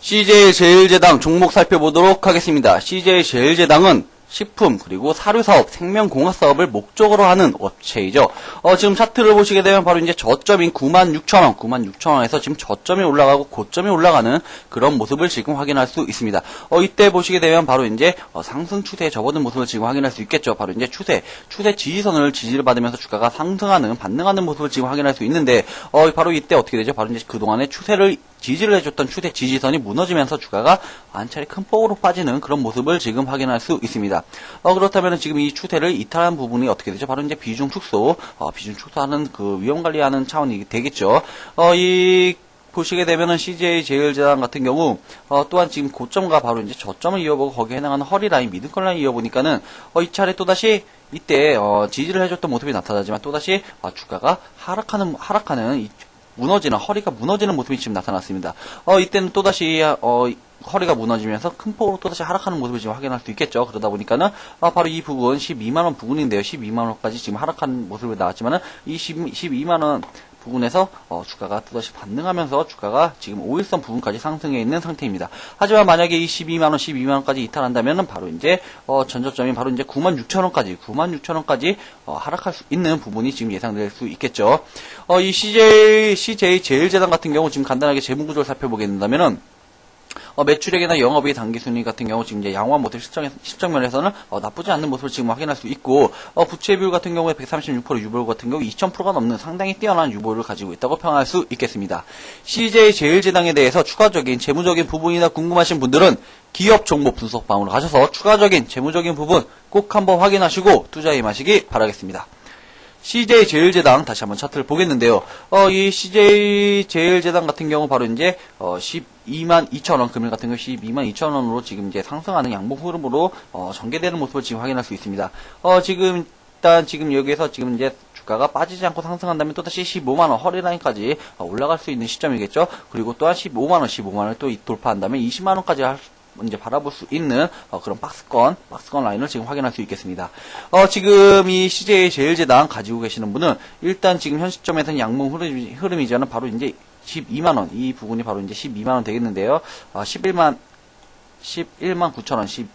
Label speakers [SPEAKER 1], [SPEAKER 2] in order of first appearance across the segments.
[SPEAKER 1] CJ 제일제당 종목 살펴보도록 하겠습니다. CJ 제일제당은 식품 그리고 사료 사업, 생명공학 사업을 목적으로 하는 업체이죠. 어, 지금 차트를 보시게 되면 바로 이제 저점인 96,000원, 96,000원에서 지금 저점이 올라가고 고점이 올라가는 그런 모습을 지금 확인할 수 있습니다. 어, 이때 보시게 되면 바로 이제 어, 상승 추세에 접어든 모습을 지금 확인할 수 있겠죠. 바로 이제 추세, 추세 지지선을 지지를 받으면서 주가가 상승하는, 반등하는 모습을 지금 확인할 수 있는데, 어, 바로 이때 어떻게 되죠? 바로 이제 그동안의 추세를 지지를 해줬던 추세 지지선이 무너지면서 주가가 한 차례 큰 폭으로 빠지는 그런 모습을 지금 확인할 수 있습니다. 어, 그렇다면 지금 이 추세를 이탈한 부분이 어떻게 되죠? 바로 이제 비중 축소, 어, 비중 축소하는 그 위험 관리하는 차원이 되겠죠. 어, 이 보시게 되면은 CJ 제일제당 같은 경우 어, 또한 지금 고점과 바로 이제 저점을 이어보고 거기에 해당하는 허리라인, 미드컬 라인 이어보니까는 어, 이 차례 또다시 이때 어, 지지를 해줬던 모습이 나타나지만 또다시 어, 주가가 하락하는 하락하는 이 무너지는 허리가 무너지는 모습이 지금 나타났습니다. 어 이때는 또 다시 어 허리가 무너지면서 큰 폭으로 또다시 하락하는 모습을 지금 확인할 수 있겠죠. 그러다 보니까는 어, 바로 이 부분 12만 원 부분인데요. 12만 원까지 지금 하락하는 모습이 나왔지만은 이 10, 12만 원 부분에서 어, 주가가 또다시 반등하면서 주가가 지금 5일선 부분까지 상승해 있는 상태입니다. 하지만 만약에 이 12만원, 12만원까지 이탈한다면은 바로 이제 어, 전저점이 바로 이제 96,000원까지, 96,000원까지 어, 하락할 수 있는 부분이 지금 예상될 수 있겠죠. 어, 이 CJ, CJ 제일재단 같은 경우 지금 간단하게 재무구조를 살펴보게 된다면은 어, 매출액이나 영업이익 단기순위 같은 경우 지금 이제 양호한 모습 실정, 실정면에서는 어, 나쁘지 않는 모습을 지금 확인할 수 있고 어, 부채 비율 같은 경우에 136% 유보율 같은 경우 2000%가 넘는 상당히 뛰어난 유보율을 가지고 있다고 평할 수 있겠습니다. CJ 제일제당에 대해서 추가적인 재무적인 부분이나 궁금하신 분들은 기업 정보 분석방으로 가셔서 추가적인 재무적인 부분 꼭 한번 확인하시고 투자 임하시기 바라겠습니다. CJ 제일제당 다시 한번 차트를 보겠는데요. 어, 이 CJ 제일제당 같은 경우 바로 이제 어, 12만 2천원 금일 같은 경우 12만 2천원으로 지금 이제 상승하는 양봉 흐름으로 어, 전개되는 모습을 지금 확인할 수 있습니다. 어, 지금 일단 지금 여기에서 지금 이제 주가가 빠지지 않고 상승한다면 또다시 15만원 허리라인까지 어, 올라갈 수 있는 시점이겠죠. 그리고 또한 15만원, 15만원을 또 돌파한다면 20만원까지 할 수- 이제 바라볼 수 있는 어, 그런 박스권, 박스권 라인을 지금 확인할 수 있겠습니다. 어, 지금 이 CJ 제일제당 가지고 계시는 분은 일단 지금 현 시점에서는 양봉 흐름이, 흐름이자는 바로 이제 12만원, 이 부분이 바로 이제 12만원 되겠는데요. 어, 11만, 11만 9천원,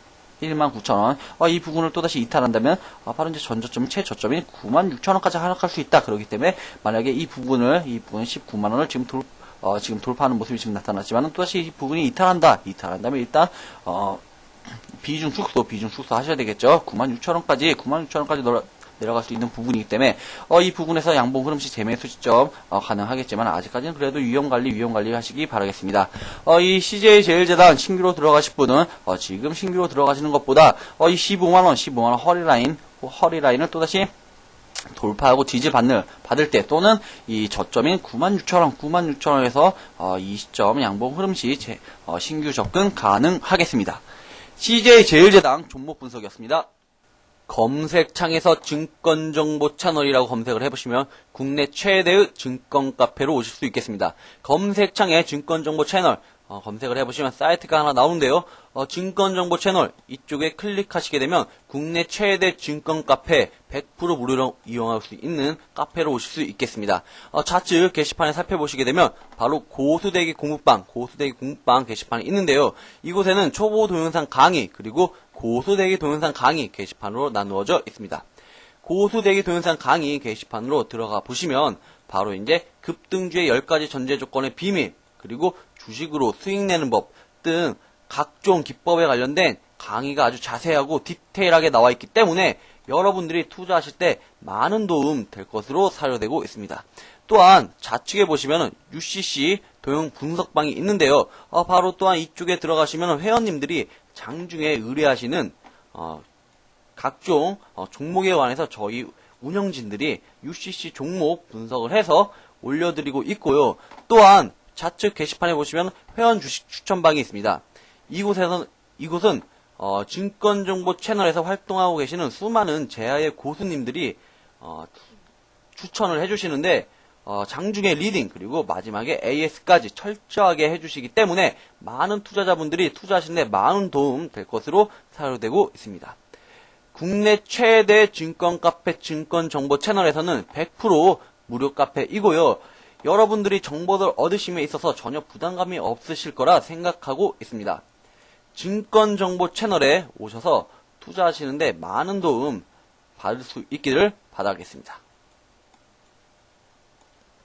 [SPEAKER 1] 11만 9천원. 어, 이 부분을 또다시 이탈한다면, 어, 바로 이제 전저점, 최저점인 9만 6천원까지 하락할 수 있다. 그렇기 때문에, 만약에 이 부분을, 이 부분 19만원을 지금 돌, 어, 지금 돌파하는 모습이 지금 나타났지만, 또다시 이 부분이 이탈한다. 이탈한다면 일단, 어, 비중 축소, 비중 축소 하셔야 되겠죠. 9만 6천원까지, 9만 6천원까지 내려갈 수 있는 부분이기 때문에, 어, 이 부분에서 양봉 흐름 시 재매수 시점, 어, 가능하겠지만, 아직까지는 그래도 위험 관리, 위험 관리 하시기 바라겠습니다. 어, 이 CJ 제일재단 신규로 들어가실 분은, 어, 지금 신규로 들어가시는 것보다, 어, 이 15만원, 15만원 허리라인, 허리라인을 또다시 돌파하고 지지 받는, 받을 때 또는 이 저점인 96,000원, 96,000원에서 어, 이 시점 양봉 흐름 시 제- 어, 신규 접근 가능하겠습니다. CJ 제일제당 종목 분석이었습니다. 검색창에서 증권정보 채널이라고 검색을 해보시면 국내 최대의 증권 카페로 오실 수 있겠습니다. 검색창에 증권정보 채널 어, 검색을 해보시면 사이트가 하나 나오는데요. 어, 증권정보 채널 이쪽에 클릭하시게 되면 국내 최대 증권 카페 100% 무료로 이용할 수 있는 카페로 오실 수 있겠습니다. 어, 좌측 게시판에 살펴보시게 되면 바로 고수대기 공부방, 고수대기 공부방 게시판이 있는데요. 이곳에는 초보 동영상 강의 그리고 고수대기 동영상 강의 게시판으로 나누어져 있습니다. 고수대기 동영상 강의 게시판으로 들어가 보시면 바로 이제 급등주의 10가지 전제 조건의 비밀 그리고 주식으로 수익 내는 법 등 각종 기법에 관련된 강의가 아주 자세하고 디테일하게 나와 있기 때문에 여러분들이 투자하실 때 많은 도움 될 것으로 사료되고 있습니다. 또한 좌측에 보시면은 UCC 도형 분석방이 있는데요. 어, 바로 또한 이쪽에 들어가시면 회원님들이 장중에 의뢰하시는 어, 각종 어, 종목에 관해서 저희 운영진들이 UCC 종목 분석을 해서 올려드리고 있고요. 또한 좌측 게시판에 보시면 회원 주식 추천방이 있습니다. 이곳에서 이곳은 어, 증권정보 채널에서 활동하고 계시는 수많은 제아의 고수님들이 어, 추천을 해주시는데 어, 장중에 리딩 그리고 마지막에 AS까지 철저하게 해주시기 때문에 많은 투자자분들이 투자하시는데 많은 도움 될 것으로 사료되고 있습니다. 국내 최대 증권 카페 증권 정보 채널에서는 100% 무료 카페이고요. 여러분들이 정보를 얻으심에 있어서 전혀 부담감이 없으실 거라 생각하고 있습니다. 증권정보 채널에 오셔서 투자하시는데 많은 도움 받을 수 있기를 바라겠습니다.